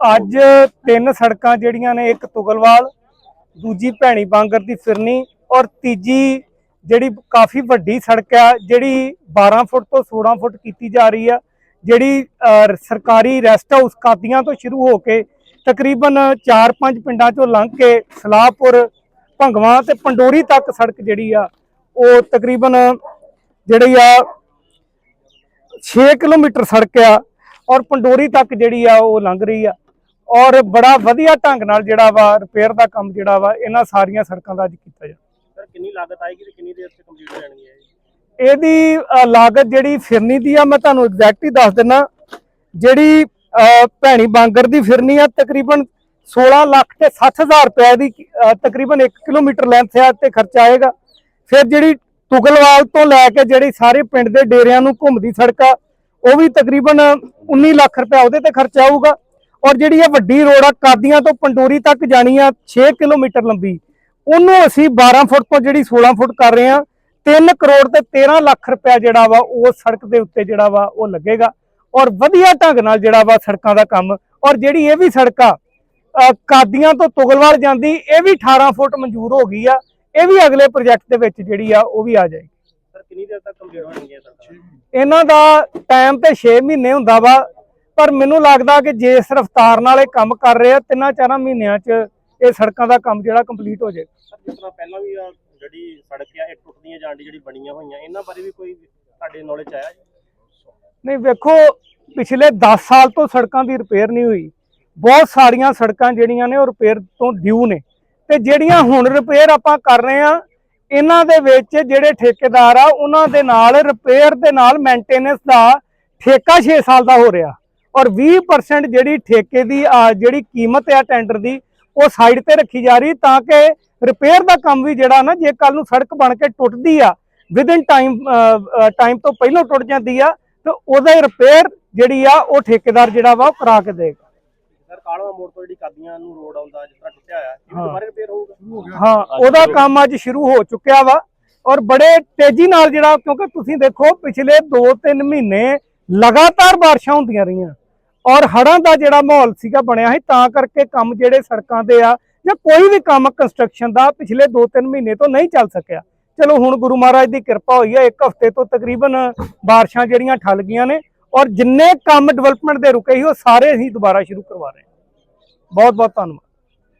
ਅੱਜ ਤਿੰਨ ਸੜਕਾਂ ਜਿਹੜੀਆਂ ਨੇ, ਇੱਕ ਤੁਗਲਵਾਲ, ਦੂਜੀ ਭੈਣੀ ਬਾਂਗਰ ਦੀ ਫਿਰਨੀ ਔਰ ਤੀਜੀ ਜਿਹੜੀ ਕਾਫੀ ਵੱਡੀ ਸੜਕ ਆ, ਜਿਹੜੀ 12 ਫੁੱਟ ਤੋਂ 16 ਫੁੱਟ ਕੀਤੀ ਜਾ ਰਹੀ ਆ, ਜਿਹੜੀ ਸਰਕਾਰੀ ਰੈਸਟ ਹਾਊਸ ਕਾਦੀਆਂ ਤੋਂ ਸ਼ੁਰੂ ਹੋ ਕੇ ਤਕਰੀਬਨ 4-5 ਪਿੰਡਾਂ ਚੋਂ ਲੰਘ ਕੇ ਸਲਾਹਪੁਰ, ਭੰਗਵਾ ਤੇ ਪੰਡੋਰੀ ਤੱਕ ਸੜਕ ਜਿਹੜੀ ਆ, ਉਹ ਤਕਰੀਬਨ ਜਿਹੜੀ ਆ 6 ਕਿਲੋਮੀਟਰ ਸੜਕ ਆ ਔਰ ਪੰਡੋਰੀ ਤੱਕ ਜਿਹੜੀ ਆ ਉਹ ਲੰਘ ਰਹੀ ਆ। ਔਰ ਬੜਾ ਵਧੀਆ ਢੰਗ ਨਾਲ ਜਿਹੜਾ ਵਾ ਰਿਪੇਅਰ ਦਾ ਕੰਮ ਜਿਹੜਾ ਵਾ ਇਹਨਾਂ ਸਾਰੀਆਂ ਸੜਕਾਂ ਦਾ ਅੱਜ ਕੀਤਾ ਜਾ ਸਰ ਕਿੰਨੀ ਲਾਗਤ ਆਏਗੀ ਤੇ ਕਿੰਨੀ ਦੇਰ ਚ ਕੰਪਲੀਟ ਹੋ ਜਾਣਗੀ ਇਹ? ਇਹਦੀ ਲਾਗਤ ਜਿਹੜੀ ਫਿਰਨੀ ਦੀ ਆ ਮੈਂ ਤੁਹਾਨੂੰ ਐਗਜ਼ੈਕਟ ਹੀ ਦੱਸ ਦਿੰਨਾ। ਜਿਹੜੀ ਭੈਣੀ ਬਾਂਗਰ ਦੀ ਫਿਰਨੀ ਆ ਤਕਰੀਬਨ 16 ਲੱਖ ਤੇ 60000 ਰੁਪਏ ਦੀ ਤਕਰੀਬਨ 1 ਕਿਲੋਮੀਟਰ ਲੈਂਥ ਆ ਤੇ ਖਰਚਾ ਆਏਗਾ। ਫਿਰ ਜਿਹੜੀ ਤੁਗਲਵਾਲ ਤੋਂ ਲੈ ਕੇ ਜਿਹੜੀ ਸਾਰੇ ਪਿੰਡ ਦੇ ਡੇਰਿਆਂ ਨੂੰ ਘੁੰਮਦੀ ਸੜਕ ਆ, ਉਹ ਵੀ ਤਕਰੀਬਨ 19 ਲੱਖ ਰੁਪਏ ਉਹਦੇ ਤੇ ਖਰਚਾ ਆਊਗਾ। ਔਰ ਜਿਹੜੀ ਇਹ ਵੱਡੀ ਰੋਡ ਆ, ਕਾਦੀਆਂ ਤੋਂ ਪੰਡੋਰੀ ਤੱਕ ਜਾਣੀ ਆ 6 ਕਿਲੋਮੀਟਰ ਲੰਬੀ। ਉਹਨੂੰ ਅਸੀਂ 12 ਫੁੱਟ ਤੋਂ ਜਿਹੜੀ 16 ਫੁੱਟ ਕਰ ਰਹੇ ਆ 3 ਕਰੋੜ ਤੇ 13 ਲੱਖ ਰੁਪਇਆ ਜਿਹੜਾ ਵਾ, ਉਹ ਸੜਕ ਦੇ ਉੱਤੇ ਜਿਹੜਾ ਵਾ, ਉਹ ਲੱਗੇਗਾ। ਔਰ ਵਧੀਆ ਢੰਗ ਨਾਲ ਜਿਹੜਾ ਵਾ ਸੜਕਾਂ ਦਾ ਕੰਮ, ਔਰ ਜਿਹੜੀ ਇਹ ਵੀ ਸੜਕ ਆ ਕਾਦੀਆਂ ਤੋਂ ਤੁਗਲਵਾਲ ਜਾਂਦੀ, ਇਹ ਵੀ 18 ਫੁੱਟ ਮਨਜ਼ੂਰ ਹੋ ਗਈ ਆ। ਇਹ ਵੀ ਅਗਲੇ ਪ੍ਰੋਜੈਕਟ ਦੇ ਵਿੱਚ ਜਿਹੜੀ ਆ ਉਹ ਵੀ ਆ ਜਾਏਗੀ। ਸਰ ਕਿੰਨੀ ਦੇਰ ਤੱਕ ਕੰਪਲੀਟ ਹੋ ਜਾਣਗੀਆਂ ਸੜਕਾਂ ਇਹਨਾਂ ਦਾ ਟਾਈਮ ਤੇ 6 ਮਹੀਨੇ ਹੁੰਦਾ ਵਾ ਪਰ ਮੈਨੂੰ ਲੱਗਦਾ ਕਿ ਜੇ ਇਸ ਰਫਤਾਰ ਨਾਲ ਇਹ ਕੰਮ ਕਰ ਰਹੇ ਆ ਤਿੰਨਾਂ ਚਾਰਾਂ ਮਹੀਨਿਆਂ 'ਚ ਇਹ ਸੜਕਾਂ ਦਾ ਕੰਮ ਜਿਹੜਾ ਕੰਪਲੀਟ ਹੋ ਜਾਏਗਾ। ਸਰ ਜਿਸ ਤਰ੍ਹਾਂ ਪਹਿਲਾਂ ਵੀ ਆ ਜਿਹੜੀ ਸੜਕ ਆ ਇਹ ਟੁੱਟਦੀਆਂ ਜਾਣ ਦੀ ਜਿਹੜੀ ਬਣੀਆਂ ਹੋਈਆਂ ਇਹਨਾਂ ਬਾਰੇ ਵੀ ਕੋਈ ਤੁਹਾਡੇ ਨੌਲੇਜ ਆਇਆ ਜੀ? ਨਹੀਂ ਵੇਖੋ ਪਿਛਲੇ 10 ਸਾਲ ਤੋਂ ਸੜਕਾਂ ਦੀ ਰਿਪੇਅਰ ਨਹੀਂ ਹੋਈ। ਬਹੁਤ ਸਾਰੀਆਂ ਸੜਕਾਂ ਜਿਹੜੀਆਂ ਨੇ ਉਹ ਰਿਪੇਅਰ ਤੋਂ ਡਿਊ ਨੇ। ਤੇ ਜਿਹੜੀਆਂ ਹੁਣ ਰਿਪੇਅਰ ਆਪਾਂ ਕਰ ਰਹੇ ਆ ਇਹਨਾਂ ਦੇ ਵਿੱਚ ਜਿਹੜੇ ਠੇਕੇਦਾਰ ਆ ਉਹਨਾਂ ਦੇ ਨਾਲ ਰਿਪੇਅਰ ਦੇ ਨਾਲ ਮੇਨਟੇਨੈਂਸ ਦਾ ਠੇਕਾ 6 ਸਾਲ ਦਾ ਹੋ ਰਿਹਾ। ਔਰ 20% ਜਿਹੜੀ ਠੇਕੇ ਦੀ ਆ, ਜਿਹੜੀ ਕੀਮਤ ਆ ਟੈਂਡਰ ਦੀ ਉਹ ਸਾਈਡ ਤੇ ਰੱਖੀ ਜਾ ਰਹੀ ਤਾਂ ਕਿ ਰਿਪੇਅਰ ਦਾ ਕੰਮ ਵੀ ਜਿਹੜਾ ਨਾ ਜੇ ਕੱਲ ਨੂੰ ਸੜਕ ਬਣ ਕੇ ਟੁੱਟਦੀ ਆ ਵਿਦਿਨ ਟਾਈਮ ਟਾਈਮ ਤੋਂ ਪਹਿਲਾਂ ਟੁੱਟ ਜਾਂਦੀ ਆ ਤੇ ਉਹਦਾ ਰਿਪੇਅਰ ਜਿਹੜੀ ਆ ਉਹ ਠੇਕੇਦਾਰ ਜਿਹੜਾ ਵਾ ਉਹ ਕਰਾ ਕੇ ਦੇਗਾ। ਸਰ ਕਾਲਵਾ ਮੋੜ ਤੋਂ ਜਿਹੜੀ ਕਾਦੀਆਂ ਨੂੰ ਰੋਡ ਆਉਂਦਾ ਜਿਸ ਤਰ੍ਹਾਂ ਟੁੱਟਿਆ ਹੋਇਆ ਇਹ ਵੀ। ਦੁਬਾਰਾ ਰਿਪੇਅਰ ਹੋਊਗਾ? ਹਾਂ ਉਹਦਾ ਕੰਮ ਅੱਜ ਸ਼ੁਰੂ ਹੋ ਚੁੱਕਿਆ ਵਾ ਔਰ ਬੜੇ ਤੇਜ਼ੀ ਨਾਲ ਜਿਹੜਾ ਕਿਉਂਕਿ ਤੁਸੀਂ ਦੇਖੋ ਪਿਛਲੇ 2-3 ਮਹੀਨੇ ਲਗਾਤਾਰ ਬਾਰਿਸ਼ਾਂ ਹੁੰਦੀਆਂ ਰਹੀਆਂ ਔਰ ਹੜ੍ਹਾਂ ਦਾ ਜਿਹੜਾ ਮਾਹੌਲ ਸੀਗਾ ਬਣਿਆ ਸੀ ਤਾਂ ਕਰਕੇ ਕੰਮ ਜਿਹੜੇ ਸੜਕਾਂ ਦੇ ਆ ਜਾਂ ਕੋਈ ਵੀ ਕੰਮ ਕੰਸਟਰਕਸ਼ਨ ਦਾ ਪਿਛਲੇ 2-3 ਮਹੀਨੇ ਤੋਂ ਨਹੀਂ ਚੱਲ ਸਕਿਆ। ਚਲੋ ਹੁਣ ਗੁਰੂ ਮਹਾਰਾਜ ਦੀ ਕਿਰਪਾ ਹੋਈ ਹੈ ਇੱਕ ਹਫ਼ਤੇ ਤੋਂ ਤਕਰੀਬਨ ਬਾਰਿਸ਼ਾਂ ਜਿਹੜੀਆਂ ਠੱਲ ਗਈਆਂ ਨੇ ਔਰ ਜਿੰਨੇ ਕੰਮ ਡਿਵੈਲਪਮੈਂਟ ਦੇ ਰੁਕੇ ਸੀ, ਉਹ ਸਾਰੇ ਅਸੀਂ ਦੁਬਾਰਾ ਸ਼ੁਰੂ ਕਰਵਾ ਰਹੇ ਹਾਂ। ਬਹੁਤ ਬਹੁਤ ਧੰਨਵਾਦ।